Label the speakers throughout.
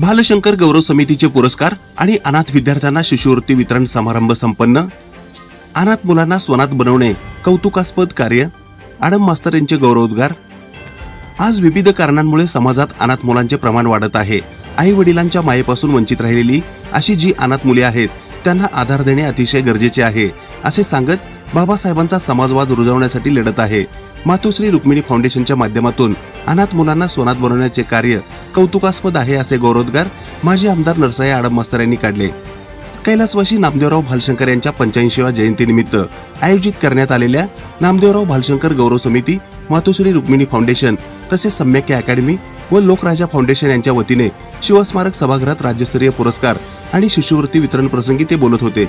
Speaker 1: भालशंकर गौरव समितीचे पुरस्कार आणि अनाथ विद्यार्थ्यांना शिष्यवृत्ती वितरण समारंभ संपन्न. अनाथ मुलांना स्वनात बनवणे कौतुकास्पद कार्य. आडम मास्तर यांचे गौरवोद्गार. आज विविध कारणांमुळे समाजात अनाथ मुलांचे प्रमाण वाढत आहे. आई वडिलांच्या मायेपासून वंचित राहिलेली अशी जी अनाथ मुले आहेत त्यांना आधार देणे अतिशय गरजेचे आहे असे सांगत बाबासाहेबांचा समाजवाद रुजवण्यासाठी लढत आहे. मातोश्री रुक्मिणी फाउंडेशनच्या माध्यमातून अनाथ मुलांना सोनात बनवण्याचे कार्य कौतुकास्पद आहे असे गौरवोद्गार माजी आमदार नरसाई आडम मास्तर यांनी काढले. कैलासवासी नामदेवराव भालशंकर यांच्या पंच्याऐंशीव्या जयंतीनिमित्त आयोजित करण्यात आलेल्या नामदेवराव भालशंकर गौरव समिती मातोश्री रुक्मिणी फाउंडेशन तसेच सम्यक्य अकॅडमी व लोकराजा फाउंडेशन यांच्या वतीने शिवस्मारक सभागृहात राज्यस्तरीय पुरस्कार आणि शिष्यवृत्ती वितरण प्रसंगी ते बोलत होते.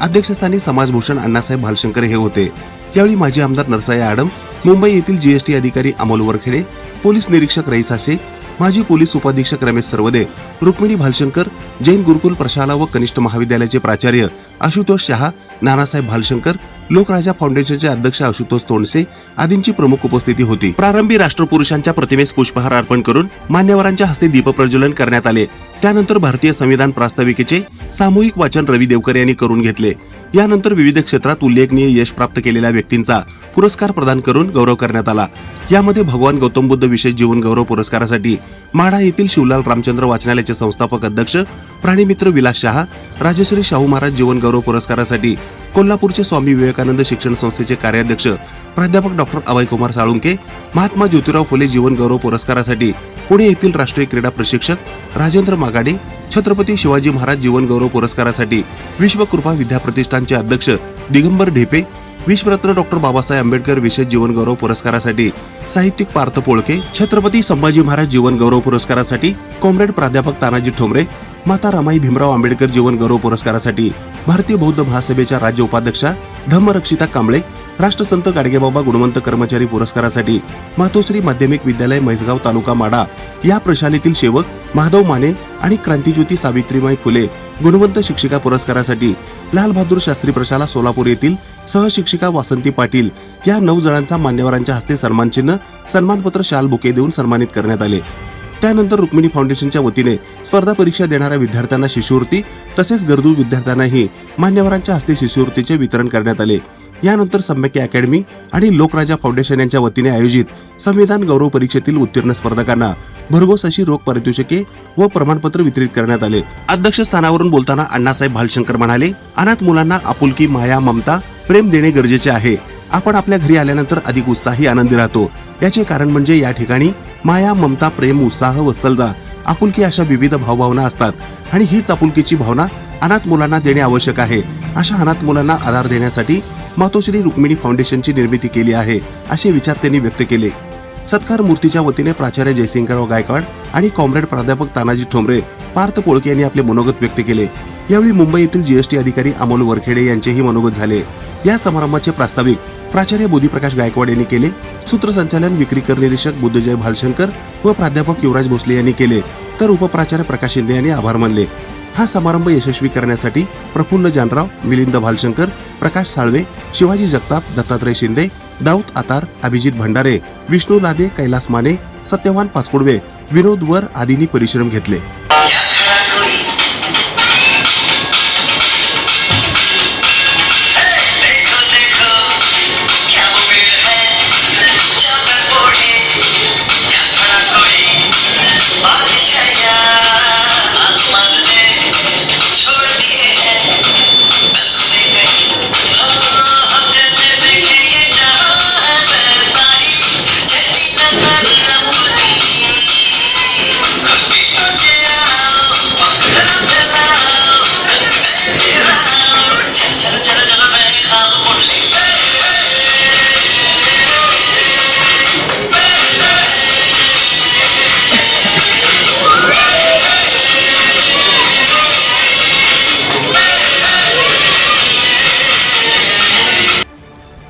Speaker 1: अध्यक्षस्थानी समाजभूषण अण्णासाहेब भालशंकर हे होते. यावेळी माजी आमदार नरसाई आडम मुंबई येथील जीएसटी अधिकारी अमोल वरखेडे पोलीस निरीक्षक रईस हासे माजी पोलीस उपाधीक्षक रमेश सर्वदे रुक्मिणी भालशंकर जैन गुरुकुल प्रशाला व कनिष्ठ महाविद्यालयाचे प्राचार्य आशुतोष शहा नानासाहेब भालशंकर लोकराजा फाउंडेशनचे अध्यक्ष आशुतोष तोंडसे आदींची प्रमुख उपस्थिती होती. प्रारंभी राष्ट्रपुरुषांच्या प्रतिमेस पुष्पहार अर्पण करून मान्यवरांच्या हस्ते दीपप्रज्वलन करण्यात आले. त्यानंतर भारतीय संविधान प्रास्ताविकेचे सामूहिक वाचन रवी देवकर यांनी करून घेतले. यानंतर विविध क्षेत्रात उल्लेखनीय यश प्राप्त केलेल्या व्यक्तींचा पुरस्कार प्रदान करून गौरव करण्यात आला. यामध्ये भगवान गौतम बुद्ध विशेष जीवन गौरव पुरस्कारासाठी माढा येथील शिवलाल रामचंद्र वाचनालयाचे संस्थापक अध्यक्ष प्राणीमित्र विलास शहा राजश्री शाहू महाराज जीवन गौरव पुरस्कारासाठी कोल्हापूरचे स्वामी विवेकानंद शिक्षण संस्थेचे कार्याध्यक्ष प्राध्यापक डॉक्टर अभयकुमार साळुंके महात्मा ज्योतिराव फुले जीवन गौरव पुरस्कारासाठी पुणे येथील राष्ट्रीय क्रीडा प्रशिक्षक राजेंद्र मागाडे छत्रपती शिवाजी महाराज जीवन गौरव पुरस्कारासाठी विश्वकृपा विद्याप्रतिष्ठानचे अध्यक्ष दिगंबर ढेपे विश्वरत्न डॉक्टर बाबासाहेब आंबेडकर विशेष जीवन गौरव पुरस्कारासाठी साहित्यिक पार्थ पोळके छत्रपती संभाजी महाराज जीवन गौरव पुरस्कारासाठी कॉम्रेड प्राध्यापक तानाजी ठोंबरे माता रमाई भीमराव आंबेडकर जीवन गौरव पुरस्कारासाठी भारतीय बौद्ध महासभेच्या राज्य उपाध्यक्षा धम्मरक्षिता कांबळे राष्ट्रसंत गाडगेबाबा गुणवंत कर्मचारी पुरस्कारासाठी मातोश्री माध्यमिक विद्यालय म्हैसगाव तालुका माडा या प्रशालेतील सेवक माधव माने आणि क्रांतीज्योती सावित्रीबाई फुले गुणवंत शिक्षिका पुरस्कारासाठी लालबहादूर शास्त्री प्रशाला सोलापूर येथील सहशिक्षिका वासंती पाटील या नऊ जणांचा मान्यवरांच्या हस्ते सन्मानचिन्ह सन्मानपत्र शाल बुके देऊन सन्मानित करण्यात आले. त्यानंतर रुक्मिणी फाउंडेशनच्या वतीने स्पर्धा परीक्षा देणाऱ्या विद्यार्थ्यांना शिष्यवृत्ती तसेच गरजू विद्यार्थ्यांनाही मान्यवरांच्या हस्ते शिष्यवृत्तीचे वितरण करण्यात आले. यानंतर सम्यक्य अकॅडमी आणि लोकराजा फाउंडेशन यांच्या वतीने आयोजित संविधान गौरव परीक्षेतील उत्तीर्ण स्पर्धकांना भरघोस अशी रोख पारितोषिके व प्रमाणपत्र वितरित करण्यात आले. अध्यक्षस्थानावरून बोलताना अण्णासाहेब भालशंकर म्हणाले अनाथ मुलांना आपुलकी माया ममता प्रेम देणे गरजेचे आहे. आपण आपल्या घरी आल्यानंतर अधिक उत्साही आनंदी राहतो. याचे कारण म्हणजे या ठिकाणी माया ममता प्रेम उत्साह वत्सलता आपुलकी अशा विविध भावभावना असतात आणि हीच आपुलकीची भावना अनाथ मुलांना देणे आवश्यक आहे. अशा अनाथ मुलांना आधार देण्यासाठी मातोश्री रुक्मिणी फाउंडेशनची निर्मिती केली आहे असे विचार त्यांनी व्यक्त केले. सत्कार मूर्तीच्या वतीने प्राचार्य जयसिंगराव गायकवाड आणि कॉम्रेड प्राध्यापक तानाजी ठोंबरे पार्थ पोळके यांनी आपले मनोगत व्यक्त केले. यावेळी मुंबई येथील जीएसटी अधिकारी अमोल वरखेडे यांचेही मनोगत झाले. या समारंभाचे प्रास्ताविक प्राचार्य बोधीप्रकाश गायकवाड यांनी केले. सूत्रसंचालन विक्रीकर निरीक्षक बुद्धजय भालशंकर व प्राध्यापक युवराज भोसले यांनी केले. तर उपप्राचार्य प्रकाश शिंदे यांनी आभार मानले. हा समारंभ यशस्वी करण्यासाठी प्रफुल्ल जानराव मिलिंद भालशंकर प्रकाश साळवे शिवाजी जगताप दत्तात्रय शिंदे दाऊद आतार अभिजित भंडारे विष्णू लादे कैलास माने सत्यवान पाचकुडवे विनोद वर आदींनी परिश्रम घेतले.